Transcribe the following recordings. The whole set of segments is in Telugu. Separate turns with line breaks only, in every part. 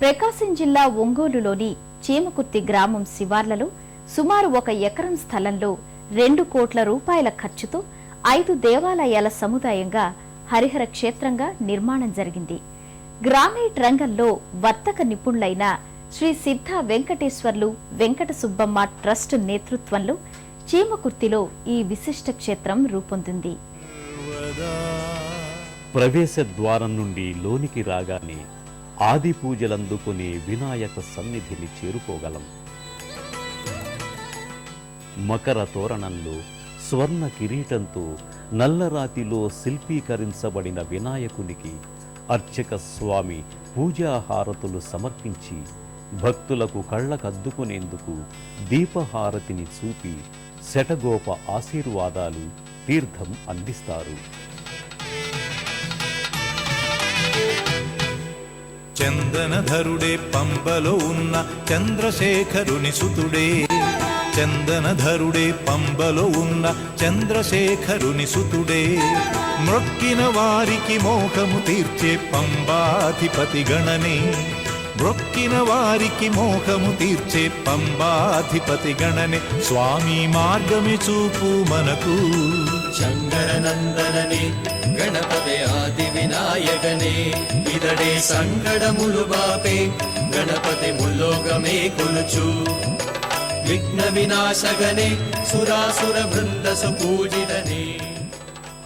ప్రకాశం జిల్లా ఒంగోలులోని చీమకుర్తి గ్రామం శివార్లలో సుమారు ఒక ఎకరం స్థలంలో రెండు కోట్ల రూపాయల ఖర్చుతో ఐదు దేవాలయాల సముదాయంగా హరిహర క్షేత్రంగా నిర్మాణం జరిగింది. గ్రానైట్ రంగంలో వర్తక నిపుణులైన శ్రీ సిద్ధ వెంకటేశ్వర్లు వెంకట సుబ్బమ్మ ట్రస్ట్ నేతృత్వంలో చీమకుర్తిలో ఈ విశిష్ట క్షేత్రం రూపొందింది.
ప్రవేశ ద్వారం నుండి లోనికి రాగానే ఆది పూజలందుకునే వినాయక సన్నిధిని చేరుకోగలం. మకర తోరణంలో స్వర్ణ కిరీటంతో నల్లరాతిలో శిల్పీకరించబడిన వినాయకునికి అర్చక స్వామి పూజాహారతులు సమర్పించి భక్తులకు కళ్ళకద్దుకునేందుకు దీపహారతిని చూపి శటగోప ఆశీర్వాదాలు తీర్థం అందిస్తారు.
చందనధరుడే పంబలో ఉన్న చంద్రశేఖరుని సుతుడే. చందనధరుడే పంబలో ఉన్న చంద్రశేఖరుని సుతుడే. మ్రొక్కిన వారికి మోహము తీర్చే పంబాధిపతి గణనే. మ్రొక్కిన వారికి మోహము తీర్చే పంబాధిపతి గణనే. స్వామి మార్గమి చూపు మనకు.
శంకరనందననే గణపతి ఆది వినాయకనే ఇతడే సంకటములు బాపే గణపతి ముల్లోకమే కొలుచు. విఘ్న వినాశగనే సురాసుర బృందసు పూజితనే.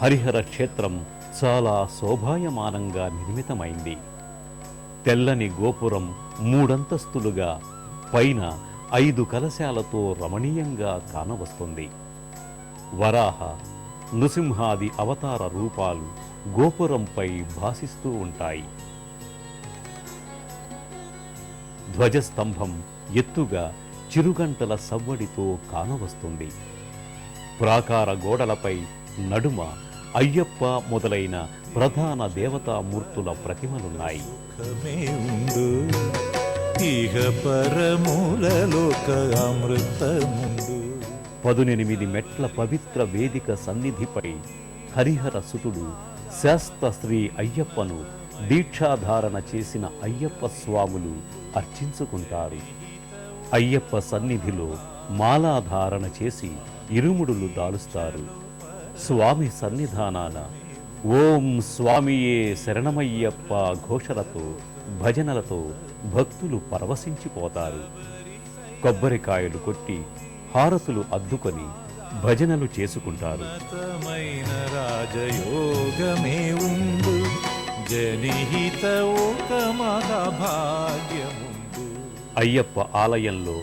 హరిహర క్షేత్రం చాలా శోభాయమానంగా నిర్మితమైంది. తెల్లని గోపురం మూడంతస్తులుగా పైన ఐదు కలశాలతో రమణీయంగా కానవస్తుంది. వరాహ నృసింహాది అవతార రూపాలు గోపురంపై భాసిస్తూ ఉంటాయి. ధ్వజస్తంభం ఎత్తుగా చిరుగంటల సవ్వడితో కానవస్తుంది. ప్రాకార గోడలపై నడుమ అయ్యప్ప మొదలైన ప్రధాన దేవతామూర్తుల ప్రతిమలున్నాయి.
ఇహ పరమూలలోక అమృతముండు
పదునెనిమిది మెట్ల పవిత్ర వేదిక సన్నిధిపై హరిహర సుతుడు శాస్త శ్రీ అయ్యప్పను దీక్షాధారణ చేసిన అయ్యప్ప స్వాములు అర్చించుకుంటారు. అయ్యప్ప సన్నిధిలో మాలాధారణ చేసి ఇరుముడులు దాలుస్తారు. స్వామి సన్నిధానాన ఓం స్వామియే శరణమయ్యప్ప ఘోషలతో భజనలతో భక్తులు పరవశించిపోతారు. కొబ్బరికాయలు కొట్టి హారతులు అద్దుకొని భజనలు చేసుకుంటారు. అయ్యప్ప ఆలయంలో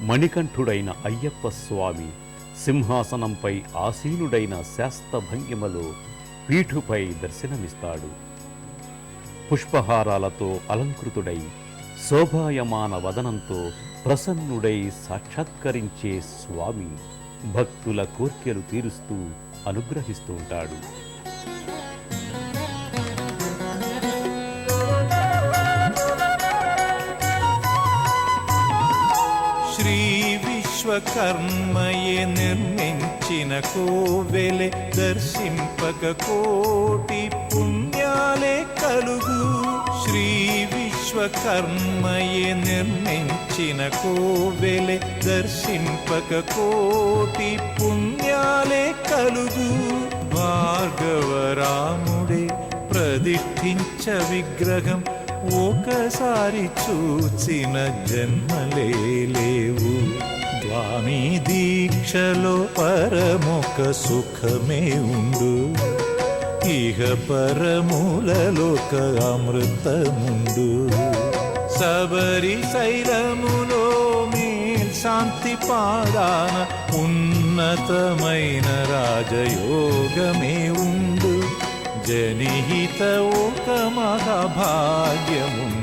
మణికంఠుడైన అయ్యప్ప స్వామి సింహాసనంపై ఆసీనుడైన శాస్త భంగిమలో పీఠుపై దర్శనమిస్తాడు. పుష్పహారాలతో అలంకృతుడై శోభాయమాన వదనంతో ప్రసన్నుడై సాక్షాత్కరించే స్వామి భక్తుల కోర్కెలు తీరుస్తూ అనుగ్రహిస్తూ ఉంటాడు.
శ్రీ విశ్వకర్మయే నిర్మించిన కోవెలె దర్శింపక కోటి పుణ్యాలే కలుగు. శ్రీ విశ్వకర్మయే నిర్మించిన కోవెలె దర్శింపక కోటి పుణ్యాలే కలుగు. భార్గవరాముడే ప్రతిష్ఠించ విగ్రహం ఒకసారి చూచిన జన్మలే లేవు. స్వామి దీక్షలో పరమొక సుఖమే ఉండు. ఇహ పరములలోక అమృతముండు. సబరి శైలములో మేల్ శాంతి పాదాన ఉన్నతమైన రాజయోగమే ఉండు. జనిహిత ఒక మహాభాగ్యముండు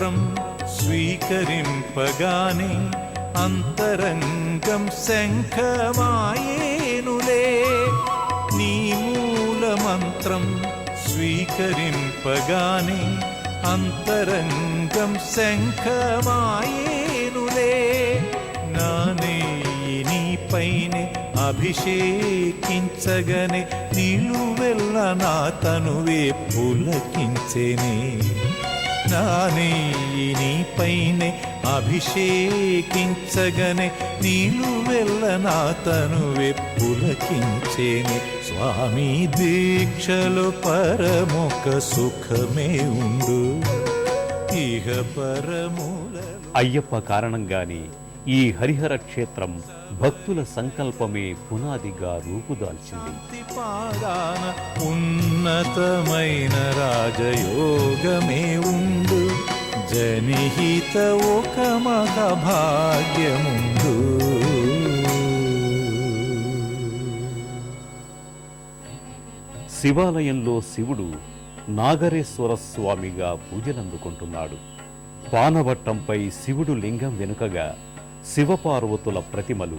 శాస్త్రం స్వీకరింపగానే అంతరంగం శంఖమాయేనులే. నీ మూలమంత్రం స్వీకరింపగానే అంతరంగం శంఖమాయేనులే. నానే నీపైనే అభిషేకించగనే నిలువెల్ల నా తనువే పులకించెనే. నానే నీపైనే అభిషేకించగనే నిలువెల్ల నా తనువే పులకించేనే స్వామి దీక్షలు పరముఖ సుఖమే ఉండు. ఇహ పరముల
అయ్యప్ప కారణంగానే ఈ హరిహర క్షేత్రం భక్తుల సంకల్పమే పునాదిగా రూపుదాల్చింది.
ఉన్నతమైన రాజయోగమే ఉండు. జనిహిత ఒక మగ భాగ్యముండు
శివాలయంలో శివుడు నాగరేశ్వర స్వామిగా పూజలందుకుంటున్నాడు. పానవట్టంపై శివుడు లింగం వెనుకగా శివపార్వతుల ప్రతిమలు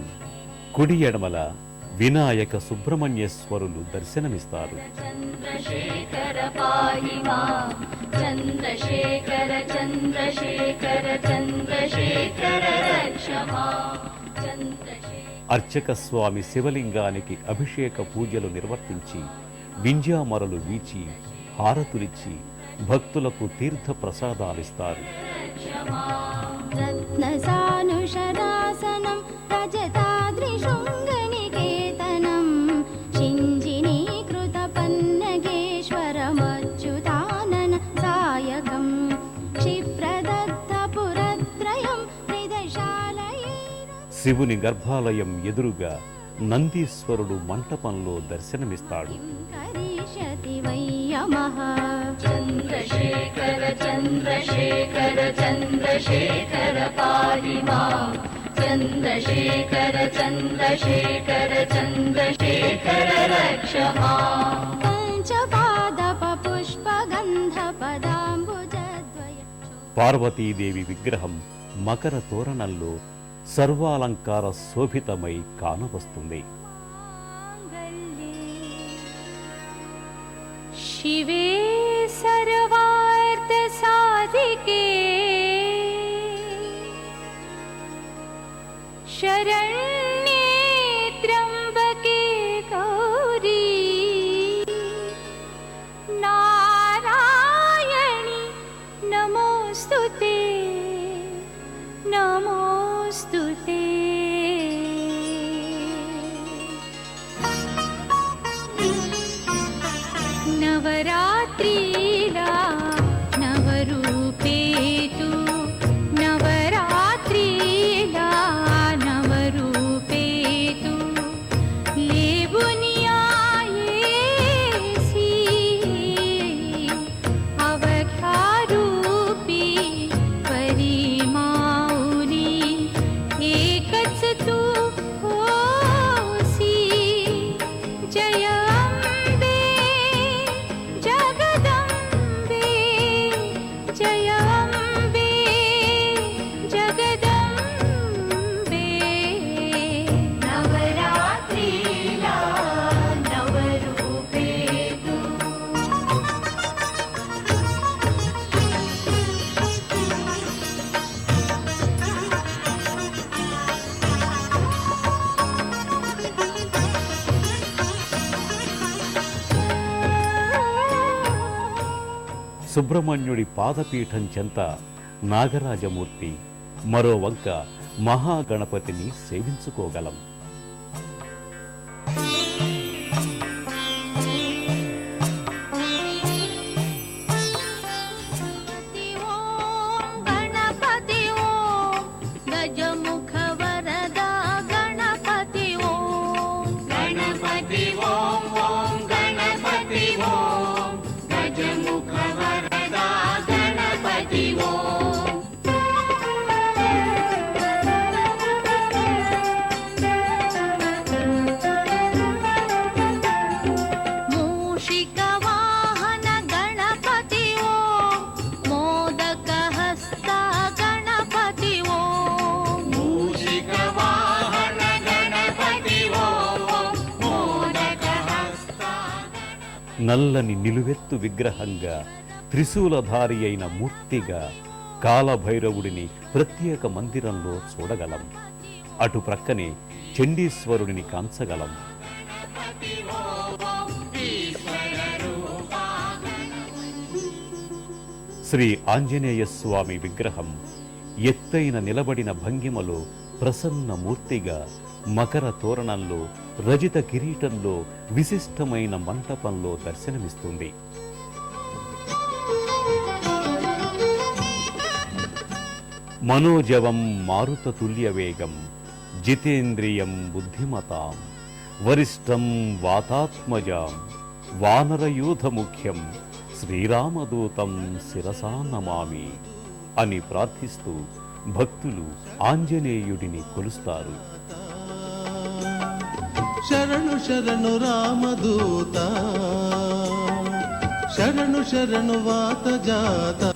కుడి ఎడమల వినాయక సుబ్రహ్మణ్యేశ్వరులు దర్శనమిస్తారు. అర్చక స్వామి శివలింగానికి అభిషేక పూజలు నిర్వర్తించి వింజామరలు వీచి హారతులిచ్చి భక్తులకు తీర్థ ప్రసాదాలిస్తారు శివుని గర్భాలయం ఎదురుగా నందీశ్వరుడు మంటపంలో దర్శనమిస్తాడు.
చంద్రశేఖర చంద్రశేఖర చంద్రశేఖర మాం చంద్రశేఖర చంద్రశేఖర చంద్రశేఖర రక్ష మాం పంచపాదప పుష్పగంధ పదాంబుజద్వయ
పార్వతీదేవి విగ్రహం మకర తోరణంలో సర్వాలంకార శోభితమై కానవస్తుంది
शिवे सर्वार्थसाधिके शरण्ये नमोऽस्तु ते नमोऽस्तु ते नवरात्रीला
సుబ్రహ్మణ్యుడి పాదపీఠం చెంత నాగరాజమూర్తి. మరో వంక మహాగణపతిని సేవించుకోగలం. నల్లని నిలువెత్తు విగ్రహంగా త్రిశూలధారి అయిన మూర్తిగా కాలభైరవుడిని ప్రత్యేక మందిరంలో చూడగలం. అటు ప్రక్కనే చండీశ్వరుడిని కాంచగలం. శ్రీ ఆంజనేయ స్వామి విగ్రహం ఎత్తైన నిలబడిన భంగిమలో ప్రసన్న మూర్తిగా మకర తోరణంలో రజిత కిరీటంలో విశిష్టమైన మంటపంలో దర్శనమిస్తుంది. మనోజవం మారుతతుల్య వేగం జితేంద్రియం బుద్ధిమతాం వరిష్టం వాతాత్మజాం వానరయూధముఖ్యం శ్రీరామదూతం శిరసా నమామి అని ప్రార్థిస్తూ భక్తులు ఆంజనేయుడిని కొలుస్తారు.
శరణు శరణు రామదూత శరణు శరణు వాత జాత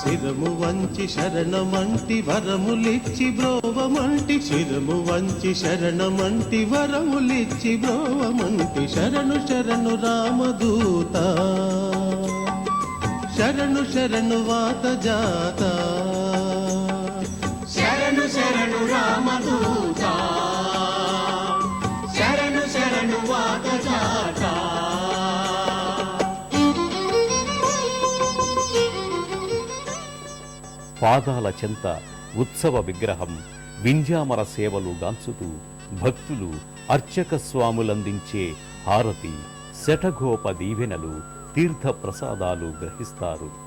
శిరము వంచి శరణమంటి వరములిచ్చి బ్రోవమంటి శిరము వంచి శరణమంటి వరములిచ్చి బ్రోవమంటి శరణు శరణు రామదూత. శరణు శరణు వాత జాత. శరణు శరణు రామదూత శరణు శరణు వాత జాత.
పాదాల చెంత ఉత్సవ విగ్రహం వింజామర సేవలు గాంచుతూ భక్తులు అర్చక స్వాములందించే హారతి శఠగోప దీవెనలు తీర్థ ప్రసాదాలు గ్రహిస్తారు.